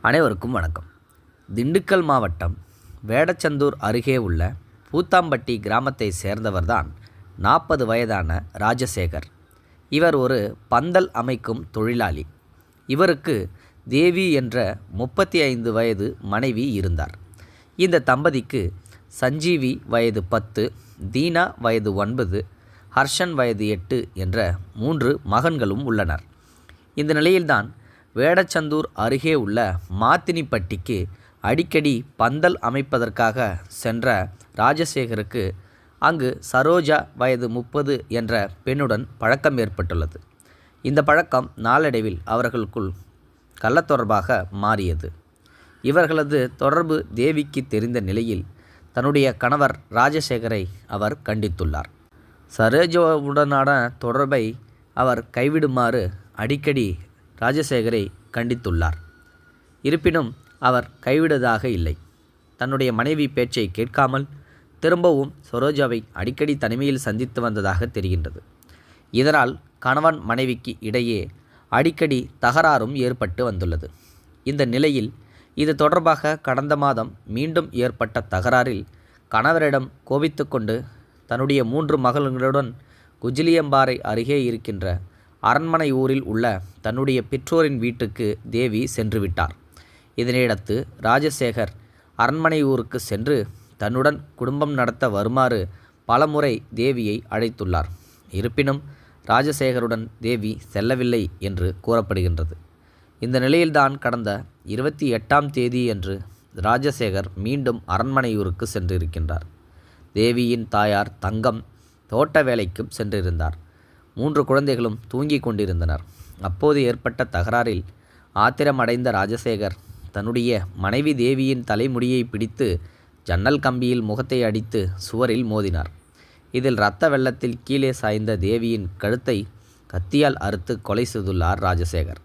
அனைவருக்கும் வணக்கம். திண்டுக்கல் மாவட்டம் வேடச்சந்தூர் அருகே உள்ள பூத்தாம்பட்டி கிராமத்தை சேர்ந்தவர்தான் நாற்பது வயதான ராஜசேகர். இவர் ஒரு பந்தல் அமைக்கும் தொழிலாளி. இவருக்கு தேவி என்ற முப்பத்தி ஐந்து வயது மனைவி இருந்தார். இந்த தம்பதிக்கு சஞ்சீவி வயது பத்து தீனா வயது ஒன்பது ஹர்ஷன் வயது எட்டு என்ற மூன்று மகன்களும் உள்ளனர். இந்த நிலையில்தான் வேடச்சந்தூர் அருகே உள்ள மாத்தினிப்பட்டிக்கு அடிக்கடி பந்தல் அமைப்பதற்காக சென்ற ராஜசேகருக்கு அங்கு சரோஜா வயது முப்பது என்ற பெண்ணுடன் பழக்கம் ஏற்பட்டுள்ளது. இந்த பழக்கம் நாளடைவில் அவர்களுக்குள் கள்ளத்தொடர்பாக மாறியது. இவர்களது தொடர்பு தேவிக்கு தெரிந்த நிலையில் தன்னுடைய கணவர் ராஜசேகரை அவர் கண்டித்துள்ளார். சரோஜாவுடனான தொடர்பை அவர் கைவிடுமாறு அடிக்கடி ராஜசேகரை கண்டித்துள்ளார். இருப்பினும் அவர் கைவிடுவதாக இல்லை. தன்னுடைய மனைவி பேச்சை கேட்காமல் திரும்பவும் சரோஜாவை அடிக்கடி தனிமையில் சந்தித்து வந்ததாக தெரிகின்றது. இதனால் கணவன் மனைவிக்கு இடையே அடிக்கடி தகராறும் ஏற்பட்டு வந்துள்ளது. இந்த நிலையில் இது தொடர்பாக கடந்த மாதம் மீண்டும் ஏற்பட்ட தகராறில் கணவரிடம் கோபித்துக்கொண்டு தன்னுடைய மூன்று மகள்களுடன் குஜிலியம்பாறை அருகே இருக்கின்ற அரண்மனை ஊரில் உள்ள தன்னுடைய பெற்றோரின் வீட்டுக்கு தேவி சென்று விட்டார். இதனையடுத்து ராஜசேகர் அரண்மனை ஊருக்கு சென்று தன்னுடன் குடும்பம் நடத்த வருமாறு பலமுறை தேவியை அழைத்துள்ளார். இருப்பினும் ராஜசேகருடன் தேவி செல்லவில்லை என்று கூறப்படுகின்றது. இந்த நிலையில்தான் கடந்த இருபத்தி எட்டாம் தேதி என்று ராஜசேகர் மீண்டும் அரண்மனையூருக்கு சென்றிருக்கின்றார். தேவியின் தாயார் தங்கம் தோட்ட வேலைக்கும் சென்றிருந்தார். மூன்று குழந்தைகளும் தூங்கிக் கொண்டிருந்தனர். அப்போது ஏற்பட்ட தகராறில் ஆத்திரமடைந்த ராஜசேகர் தன்னுடைய மனைவி தேவியின் தலைமுடியை பிடித்து ஜன்னல் கம்பியில் முகத்தை அடித்து சுவரில் மோதினார். இதில் இரத்த வெள்ளத்தில் கீழே சாய்ந்த தேவியின் கழுத்தை கத்தியால் அறுத்து கொலை செய்துள்ளார் ராஜசேகர்.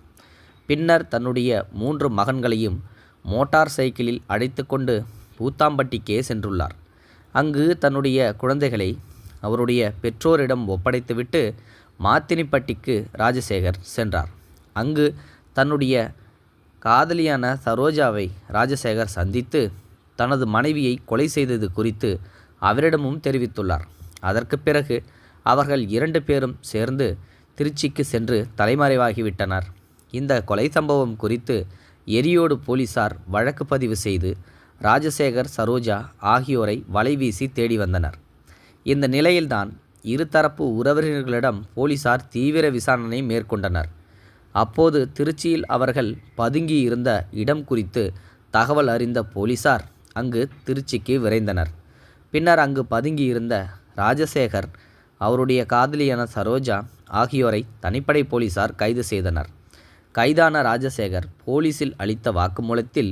பின்னர் தன்னுடைய மூன்று மகன்களையும் மோட்டார் சைக்கிளில் அழைத்து கொண்டு பூத்தாம்பட்டிக்கே சென்றுள்ளார். அங்கு தன்னுடைய குழந்தைகளை அவருடைய பெற்றோரிடம் ஒப்படைத்துவிட்டு மாத்தினிப்பட்டிக்கு ராஜசேகர் சென்றார். அங்கு தன்னுடைய காதலியான சரோஜாவை ராஜசேகர் சந்தித்து தனது மனைவியை கொலை செய்தது குறித்து அவரிடமும் தெரிவித்துள்ளார். அதற்கு பிறகு அவர்கள் இரண்டு பேரும் சேர்ந்து திருச்சிக்கு சென்று தலைமறைவாகிவிட்டனர். இந்த கொலை சம்பவம் குறித்து எரியோடு போலீசார் வழக்கு பதிவு செய்து ராஜசேகர் சரோஜா ஆகியோரை வலைவீசி தேடி வந்தனர். இந்த நிலையில்தான் இருதரப்பு உறவினர்களிடம் போலீசார் தீவிர விசாரணை மேற்கொண்டனர். அப்போது திருச்சியில் அவர்கள் பதுங்கி இருந்த இடம் குறித்து தகவல் அறிந்த போலீசார் அங்கு திருச்சிக்கு விரைந்தனர். பின்னர் அங்கு பதுங்கி இருந்த ராஜசேகர் அவருடைய காதலியான சரோஜா ஆகியோரை தனிப்படை போலீசார் கைது செய்தனர். கைதான ராஜசேகர் போலீசில் அளித்த வாக்குமூலத்தில்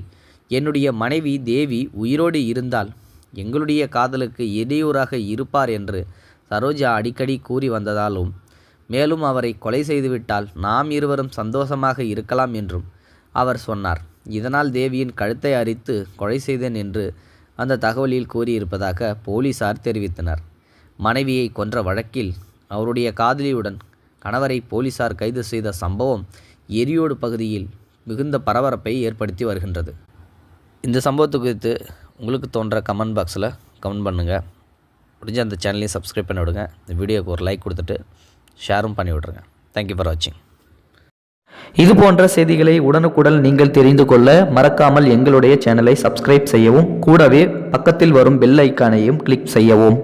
என்னுடைய மனைவி தேவி உயிரோடு இருந்தால் எங்களுடைய காதலுக்கு இடையூறாக இருப்பார் என்று சரோஜா அடிக்கடி கூறி வந்ததாலும் மேலும் அவரை கொலை செய்துவிட்டால் நாம் இருவரும் சந்தோஷமாக இருக்கலாம் என்றும் அவர் சொன்னார். இதனால் தேவியின் கழுத்தை அரித்து கொலை செய்தேன் என்று அந்த தகவலில் கூறியிருப்பதாக போலீசார் தெரிவித்தனர். மனைவியை கொன்ற வழக்கில் அவருடைய காதலியுடன் கணவரை போலீசார் கைது செய்த சம்பவம் எரியோடு பகுதியில் மிகுந்த பரபரப்பை ஏற்படுத்தி வருகின்றது. இந்த சம்பவத்து குறித்து உங்களுக்கு தோன்ற கமெண்ட் பாக்ஸில் கமெண்ட் பண்ணுங்கள் முடிஞ்ச அந்த சேனலையும் சப்ஸ்கிரைப் பண்ணி விடுங்க. இந்த வீடியோக்கு ஒரு லைக் கொடுத்துட்டு ஷேரும் பண்ணி விட்ருங்க. தேங்க்யூ ஃபார் வாட்சிங் இது போன்ற செய்திகளை உடனுக்குடன் நீங்கள் தெரிந்து கொள்ள மறக்காமல் எங்களுடைய சேனலை சப்ஸ்கிரைப் செய்யவும் கூடவே பக்கத்தில் வரும் பெல் ஐக்கானையும் கிளிக் செய்யவும்.